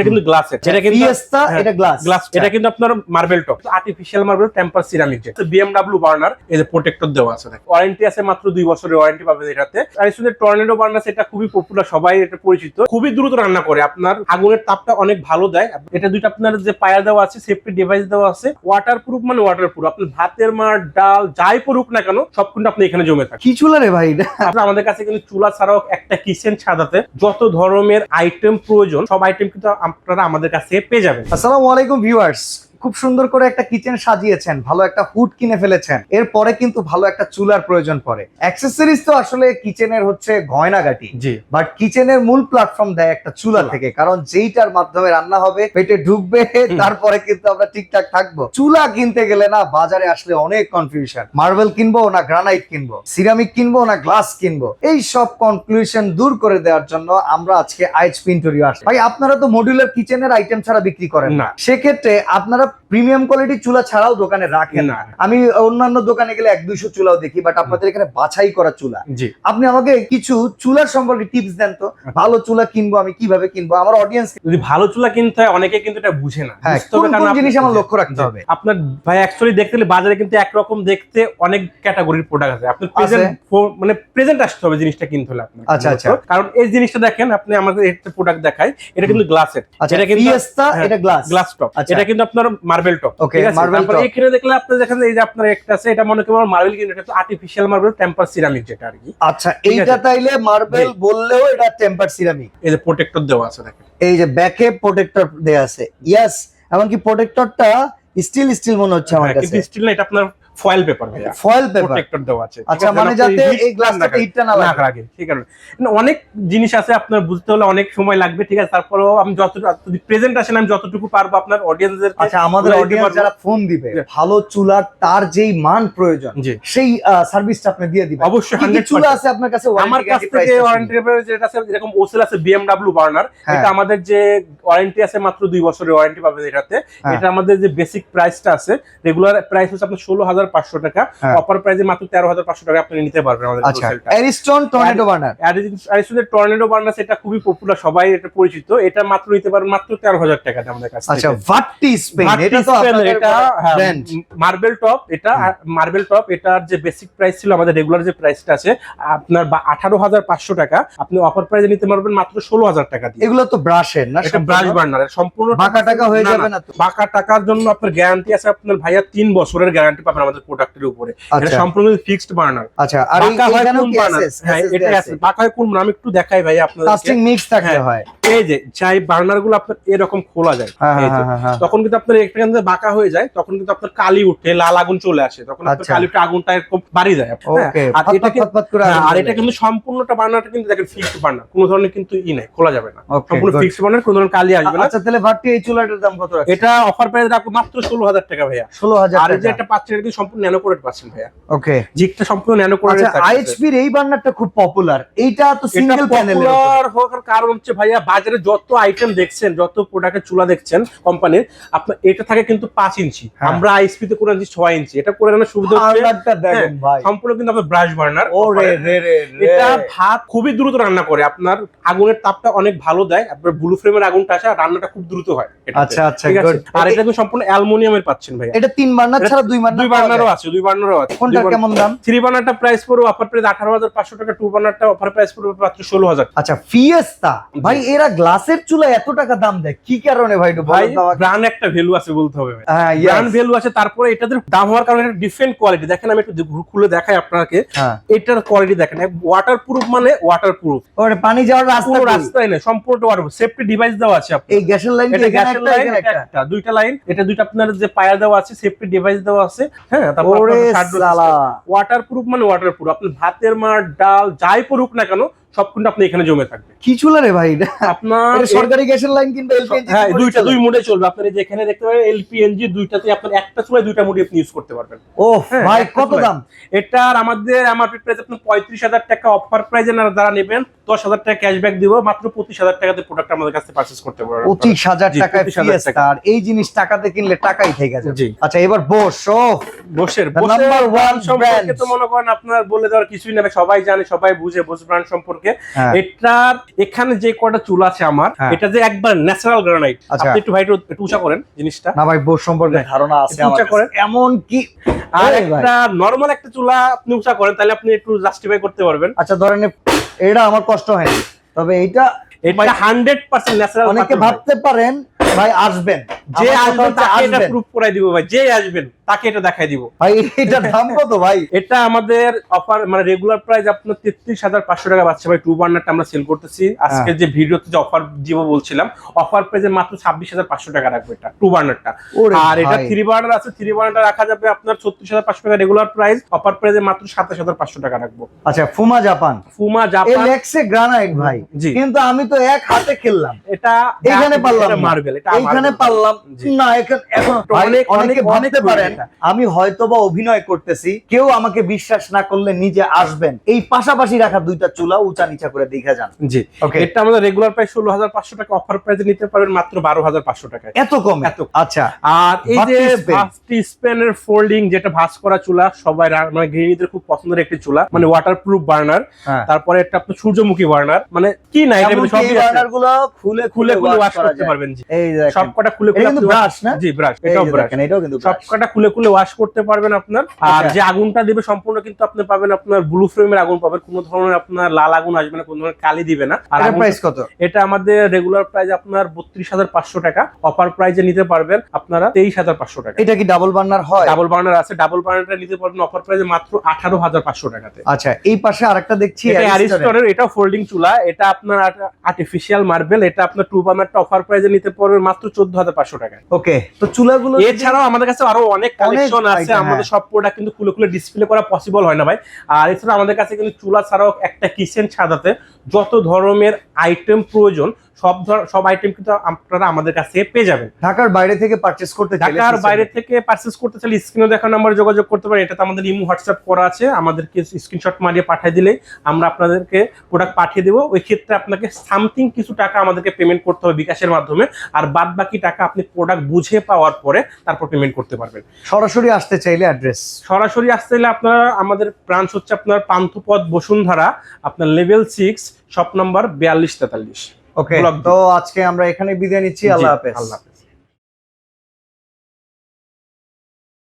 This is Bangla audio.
এটা কিন্তু গ্লাসের এটা কিন্তু ফিয়েস্তা হ্যাঁ, এটা গ্লাস গ্লাস এটা কিন্তু আপনার marble top artificial marble temper ceramic BMW burner এই যে প্রোটেক্টর দেওয়া আছে ওয়ারেন্টি আছে মাত্র দুই বছরের ওয়ারেন্টি পাবেন এটাতে। আর শুধু টর্নেডো বার্নার এটা খুবই পপুলার সবাই এটা পরিচিত। খুবই দ্রুত রান্না করে। আপনার আগুনের তাপটা অনেক ভালো দেয়। এটা দুইটা আপনার যে পায়া দেওয়া আছে সেফটি ডিভাইস দেওয়া আছে। ওয়াটার প্রুফ মানে ওয়াটার প্রুফ আপনার ভাতের মার ডাল যাই পড়ুক না কেন সব কিন্তু আপনি এখানে জমে থাকে। কি চুলা রে ভাই। আপনার আমাদের কাছে কিন্তু চুলা ছাড়াও একটা কিচেন সাজাতে যত ধরনের আইটেম প্রয়োজন সব আইটেম কিন্তু আপনারা আমাদের কাছে পেয়ে যাবেন। আসসালামু আলাইকুম ভিউয়ার্স। খুব সুন্দর করে একটা কিচেন সাজিয়েছেন ভালো একটা হুড কিনে ফেলেছেন। এরপরে কিন্তু ভালো একটা চুলার প্রয়োজন পড়ে। অ্যাক্সেসরিজ তো আসলে কিচেনের হচ্ছে গয়নাগাটি। জি। বাট কিচেনের মূল প্ল্যাটফর্ম দেয় একটা চুলা। থেকে কারণ যেইটার মাধ্যমে রান্না হবে পেটে ঢুকবে তারপরে কিন্তু আমরা ঠিকঠাক থাকব। চুলা কিনতে গেলে না বাজারে আসলে অনেক কনফিউশন মার্বেল কিনবো না গ্রানাইট কিনবো? সিরামিক কিনবো না গ্লাস কিনবো? এই সব কনক্লুশন দূর করে দেওয়ার জন্য আমরা আজকে আইচ পিন্টোরিও আসি ভাই আপনারা তো মডিউলার কিচেনের আইটেম ছাড়া বিক্রি করেন না। সেক্ষেত্রে আপনারা প্রিমিয়াম কোয়ালিটির চুলা ছাড়াও দোকানে রাখেন না। আমি অন্যান্য দোকানে গেলে এক দুইশো চুলাও দেখি বাট আপনাদের এখানে বাছাই করা চুলা। আপনি আমাকে কিছু চুলার সম্পর্কে টিপস দেন তো। ভালো চুলা কিনবো আমি কীভাবে কিনবো? আমার অডিয়েন্স যদি ভালো চুলা কিনতে হয় অনেকে কিন্তু এটা বুঝে না। হ্যাঁ জিনিস আমার লক্ষ্য রাখতে হবে? আপনার ভাই অ্যাকচুয়ালি দেখতে গেলে বাজারে কিন্তু একরকম দেখতে অনেক ক্যাটাগরির প্রোডাক্ট আছে। আপনার প্রেজেন্ট মানে প্রেজেন্ট আসতে হবে জিনিসটা কিনতে হলে আপনার। আচ্ছা, আচ্ছা। কারণ এই জিনিসটা দেখেন আপনি আমাদের একটা প্রোডাক্ট দেখাই এটা কিন্তু গ্লাসের আচ্ছা এটা কিন্তু হ্যাঁ, এটা গ্লাস গ্লাস টপ আচ্ছা। এটা কিন্তু আপনার marble top Okay, marble top। এখানে দেখলে আপনি দেখেন এই যে আপনার একটা আছে এটা মনে করেন মার্বেল কিন্তু এটা আর্টিফিশিয়াল মার্বেল টেম্পার সিরামিক যেটা আর কি। আচ্ছা এইটা তাইলে মার্বেল বললেও এটা টেম্পার সিরামিক এই যে প্রোটেক্টর দেওয়া আছে দেখেন। এই যে ব্যাকে প্রোটেক্টর দেয়া আছে। ইয়েস এমনকি প্রোটেক্টরটা স্টিল স্টিল মনে হচ্ছে আমার হ্যাঁ, কাছে। স্টিল না এটা আপনার ফয়েল পেপার ভাইয়া। ফয়েল পেপার প্রোটেক্টর দেওয়া আছে। আচ্ছা মানে যাতে এই গ্লাসটাতে হিটটা না লাগে। ঠিক আছে। অনেক জিনিস আছে আপনার বুঝতে হলে অনেক সময় লাগবে ঠিক আছে। তারপরেও আমি যতটুকু যদি প্রেজেন্ট আসেন আমি যতটুকু পারব আপনার অডিয়েন্সদের আচ্ছা আমাদের অডিয়েন্স যারা ফোন দিবে ভালো চুলার তার যেই মান প্রয়োজন সেই সার্ভিসটা আপনি দিয়ে দিবেন। অবশ্যই কি কি 100% চুলা আছে আপনার কাছে? আমার কাছ থেকে ওয়ারেন্টি যেটা আছে যেরকম ওসেল আছে বিএমডব্লিউ বার্নার হ্যাঁ। এটা আমাদের যে ওয়ারেন্টি আছে মাত্র দুই বছরের ওয়ারেন্টি পাবেন এটাতে। হ্যাঁ। এটা আমাদের যে বেসিক প্রাইসটা আছে রেগুলার প্রাইস হচ্ছে আপনার ষোলো হাজার পাঁচশো টাকা। হ্যাঁ। অফার প্রাইসে মাত্র তেরো হাজার পাঁচশো টাকা আপনি নিতে পারবেন আমাদের আচ্ছা Ariston tornado burner tornado burner এটা খুবই পপুলার সবাই এটা পরিচিত। এটা মাত্র নিতে পারেন মাত্র তেরো হাজার টাকা আমাদের কাছে আচ্ছা ভাট্টি স্পেন এটা তো এটা মার্বেল টপ এটা মার্বেল টপ এটার যে বেসিক প্রাইস ছিল আমাদের রেগুলার যে প্রাইসটা আছে আপনার আঠারো হাজার পাঁচশো টাকা আপনি অফার প্রাইসে নিতে পারবেন মাত্র ষোলো হাজার টাকা দিয়ে। এগুলো তো ব্রাশের না এটা ব্রাশ বার্নার সম্পূর্ণ বাঁকা টাকা হয়ে যাবে না বাঁকা টাকার জন্য আপনার গ্যারান্টি আছে আপনার ভাইয়া তিন বছরের গ্যারান্টি পাবেন আমাদের প্রোডাক্টের উপরে। এটা সম্পূর্ণ ফিক্সড বার্নার আচ্ছা আর হয় কোন বার্নার হ্যাঁ এটা আছে হয় কোন আমি একটু দেখাই ভাই আপনাদের কাস্টিং মিক্স থাকতে হ্যাঁ। এই যে চাই বার্নারগুলো আপনার এরকম খোলা যায়। হ্যাঁ। হ্যাঁ তখন কিন্তু আপনার এখান থেকে বাঁকা হয়ে যায় তখন কিন্তু আপনার কালি উঠে লাল আগুন চলে আসে। তখন আপনার আচ্ছা। কালি উঠে আগুনটা এরকম বাড়ি যায়। আর এটা আর এটা কিন্তু সম্পূর্ণটা বার্নারটা কিন্তু দেখেন ফিক্সড বার্নার কোনো ধরনের কিন্তু ই নাই খোলা যাবে না। সম্পূর্ণ ফিক্সড বার্নার কোনো ধরনের কালি আসবে না। আচ্ছা তাহলে ভাট্টি এই চুলাটার দাম কত এটা অফার প্রাইস রাখব মাত্র ষোলো হাজার টাকা ভাইয়া। ষোলো হাজার আর এই যে একটা পাচ্ছেন এটা কিন্তু সম্পূর্ণ ন্যানো পাচ্ছেন ভাইয়া। ওকে জিগটা সম্পূর্ণ ন্যানো আচ্ছা আইএইচপির এই বার্নারটা খুব পপুলার এইটা তো সিঙ্গেল প্যানেলের পপুলার হওয়ার কারণ হচ্ছে ভাইয়া বাজারে যত আইটেম দেখছেন যত প্রোডাক্টের চুলা দেখছেন কোম্পানির আপনার এটা থাকে কিন্তু পাঁচ ইঞ্চি। হ্যাঁ। আমরা আইএসপি তে করে আনছি ছয় ইঞ্চি। এটা করে আনার সুবিধা হচ্ছে দেখেন ভাই। সম্পূর্ণ কিন্তু আপনার ব্রাশ বার্নার ও রে রে এটা ভাত খুবই দ্রুত রান্না করে। আপনার আগুনের তাপটা অনেক ভালো দেয়। আপনার ব্লু ফ্লেমের আগুনটা আসে রান্নাটা খুব দ্রুত হয়। আচ্ছা আচ্ছা আর এটা কিন্তু সম্পূর্ণ অ্যালুমিনিয়ামের পাচ্ছেন ভাইয়া। এটা তিন বার্নার ছাড়া দুই বার্নার বার্নারও আছে দুই বার্নারও আছে। কোনটা কেমন দাম? থ্রি বার্নারটা প্রাইস পড়বে অফার প্রাইস আঠারো হাজার পাঁচশো টাকা টু বার্নারটা অফার প্রাইস পড়বে মাত্র ষোলো হাজার আচ্ছা ফিয়েস্তা ভাই এরা গ্লাসের চুলা এত টাকা দাম দেয় কি কারণে ভাই একটু ভাই বলেন তো ব্র্যান্ড একটা ভ্যালু আছে বলতে হবে। হ্যাঁ ব্র্যান্ড ভ্যালু আছে তারপরে এটাদের দাম হওয়ার কারণে এটা ডিফারেন্ট কোয়ালিটি দেখেন আমি একটু খুলে দেখাই আপনাকে। হ্যাঁ। এটার কোয়ালিটি দেখেন ওয়াটার প্রুফ মানে ওয়াটার প্রুফ পানি যাওয়ার রাস্তা? রাস্তায় নেই সম্পূর্ণ ওয়াটার সেফটি ডিভাইস দেওয়া আছে এই গ্যাসের লাইন এটা গ্যাসের লাইন একটা? দুইটা লাইন এটা দুইটা আপনার যে পায়া দেওয়া আছে সেফটি ডিভাইস দেওয়া আছে। হ্যাঁ? তারপর ওয়াটারপ্রুফ ওয়াটার প্রুফ মানে ওয়াটার প্রুফ আপনি ভাতের মার ডাল যাই পড়ুক না কেন সব আপনি এখানে জমে থাকবে। কি চুলা রে ভাই? আপনার সরকারি গ্যাসের লাইন কিংবা এলপিজি হ্যাঁ দুইটা দুই মোডে চলবে। এখানে দেখতে পাবেন এলপিএনজি দুইটাতে আপনার একটা চুলায় দুইটা মোডে আপনি ইউজ করতে পারবেন। ও হ্যাঁ, ভাই কত দাম? এটার আমাদের এমআরপি প্রাইস পঁয়ত্রিশ হাজার টাকা অফার প্রাইজে যারা নেবেন দশ হাজার টাকা ক্যাশব্যাক দিব মাত্র পঁচিশ হাজার টাকাতে প্রোডাক্ট আমাদের কাছে পারচেস করতে পারবেন পঁচিশ হাজার জি, টাকায় 25,000 টাকা। আর এই জিনিস টাকাতে কিনলে টাকাই থেকে জি। আচ্ছা এবার বস ও বসের বসের number সম্পর্কে তো মনে করেন আপনার বলে দেওয়ার কিছুই নেই। সবাই জানে সবাই বুঝে বস ব্র্যান্ড সম্পর্কে সম্পর্কে হ্যাঁ। এটার এখানে যে কটা চুল আছে আমার হ্যাঁ। এটা যে একবার ন্যাচারাল গ্রানাইট আচ্ছা। আপনি একটু ভাই একটু উঁচা করেন জিনিসটা। না ভাই বোর সম্পর্কে ধারণা আছে আমার উঁচা করেন। এমন কি? আর একটা নর্মাল একটা চুলা আপনি উঁচা করেন তাহলে আপনি একটু জাস্টিফাই করতে পারবেন। আচ্ছা ধরেন এটা আমার কষ্ট হয়নি। তবে এইটা এটা হান্ড্রেড পার্সেন্ট ন্যাচারাল অনেকে ভাবতে পারেন ভাই আসবেন। যে আসবেন তাকে এটা প্রুফ করাই দিব ভাই যে আসবেন। তাকে এটা দেখাই দিব। ভাই এটার দাম কত ভাই? এটা আমাদের অফার মানে রেগুলার প্রাইস আপনার তেত্রিশ হাজার পাঁচশো টাকা পাচ্ছে ভাই টু বার্নারটা আমরা সেল করতেছি। আজকে যে ভিডিওতে যে অফার দিব বলছিলাম অফার প্রাইসে মাত্র ছাব্বিশ হাজার পাঁচশো টাকা রাখবে এটা টু। বার্নারটা আর এটা থ্রি বার্নার আছে থ্রি বার্নারটা রাখা যাবে আপনার ছত্রিশ হাজার পাঁচশো টাকা রেগুলার প্রাইস অফার প্রাইসে মাত্র সাতাশ হাজার পাঁচশো টাকা রাখব। আচ্ছা ফুমা জাপান ফুমা জাপান লেক্সে গ্রানাইট ভাই। জি। কিন্তু আমি তো এক হাতে খেললাম। এটা এখানে পারলাম মার্বেল এটা marble। পারলাম। না এখানে এখন অনেক- অনেকে অনেক- ভাবতে পারেন এটা। আমি হয়তোবা অভিনয় করতেছি কেউ আমাকে বিশ্বাস না করলে নিজে আসবেন। এই পাশাপাশি রাখা দুইটা চুলা উঁচা নিচা করে দেখা যান। জি। ওকে এটা আমাদের রেগুলার প্রাইস ষোলো হাজার পাঁচশো টাকা অফার প্রাইসে নিতে পারবেন মাত্র বারো হাজার পাঁচশো টাকায়। এত কমে? এত আচ্ছা। আর এই যে ভাস্তি স্পেন। ভাস্তি স্পেনের ফোল্ডিং যেটা ভাস করা চুলা সবাই মানে গৃহিণীদের খুব পছন্দের একটি চুলা মানে ওয়াটার প্রুফ বার্নার তারপরে একটা আপনার সূর্যমুখী বার্নার মানে কি না এটা আছে। বার্নারগুলো খুলে খুলে খুলে ওয়াশ করতে পারবেন জি। দেখেন। খুলে খুলে ব্রাশ না? জি ব্রাশ এটাও ব্রাশ এটাও কিন্তু সব brush। কটা খুলে খুলে ওয়াশ করতে পারবেন আপনার। আর। যে আগুনটা দিবে সম্পূর্ণ কিন্তু আপনি পাবেন আপনার ব্লু ফ্লেমের আগুন পাবেন। কোনো ধরনের আপনার লাল আগুন আসবে না কোনো ধরনের কালি দিবে না। আর প্রাইস কত? এটা আমাদের রেগুলার প্রাইস আপনার বত্রিশ হাজার পাঁচশো টাকা। অফার প্রাইজে নিতে পারবেন আপনারা তেইশ হাজার পাঁচশো টাকা। এটা কি ডাবল বার্নার হয়? ডাবল বার্নার আছে। ডাবল বার্নারটা নিতে পারবেন অফার প্রাইসে মাত্র আঠারো হাজার পাঁচশো টাকাতে। আচ্ছা এই পাশে আরেকটা দেখছি এটা অ্যারিস্টনের এটা ফোল্ডিং চুলা। এটা আপনার আর্টিফিশিয়াল মার্বেল এটা আপনার টু বার্নারটা অফার প্রাইজে নিতে পারবেন মাত্র চোদ্দ হাজার পাঁচশো টাকায়। ওকে তো চুলাগুলো এছাড়াও আমাদের কাছে আরও অনেক কালেকশন আছে আমাদের হ্যাঁ। সব প্রোডাক্ট কিন্তু খুলে খুলে ডিসপ্লে করা পসিবল হয় না ভাই আর এছাড়া আমাদের কাছে কিন্তু চুলা ছাড়াও একটা কিচেন সাজাতে যত ধরনের আইটেম প্রয়োজন সব সব আইটেম কিন্তু আপনারা আমাদের কাছে পেয়ে যাবেন। ঢাকার বাইরে থেকে পারচেস করতে ঢাকার বাইরে থেকে পারচেস করতে চাইলে স্ক্রিনে দেখা নাম্বার যোগাযোগ করতে পারেন এটাতে আমাদের ইমো হোয়াটসঅ্যাপ করা আছে আমাদেরকে স্ক্রিনশট মারিয়ে পাঠিয়ে দিলে আমরা আপনাদেরকে প্রোডাক্ট পাঠিয়ে দেবো। ওই ক্ষেত্রে আপনাকে সামথিং কিছু টাকা আমাদেরকে পেমেন্ট করতে হবে বিকাশের মাধ্যমে আর বাদ বাকি টাকা আপনি প্রোডাক্ট বুঝে পাওয়ার পরে তারপর পেমেন্ট করতে পারবেন। সরাসরি আসতে চাইলে অ্যাড্রেস সরাসরি আসতে চাইলে আপনারা আমাদের ব্রাঞ্চ হচ্ছে আপনার পান্থপথ বসুন্ধরা আপনার লেভেল সিক্স শপ নম্বর বিয়াল্লিশ তেতাল্লিশ। ওকে তো আজকে আমরা এখানে বিদায় নিচ্ছি আল্লাহ হাফেজ। আল্লাহ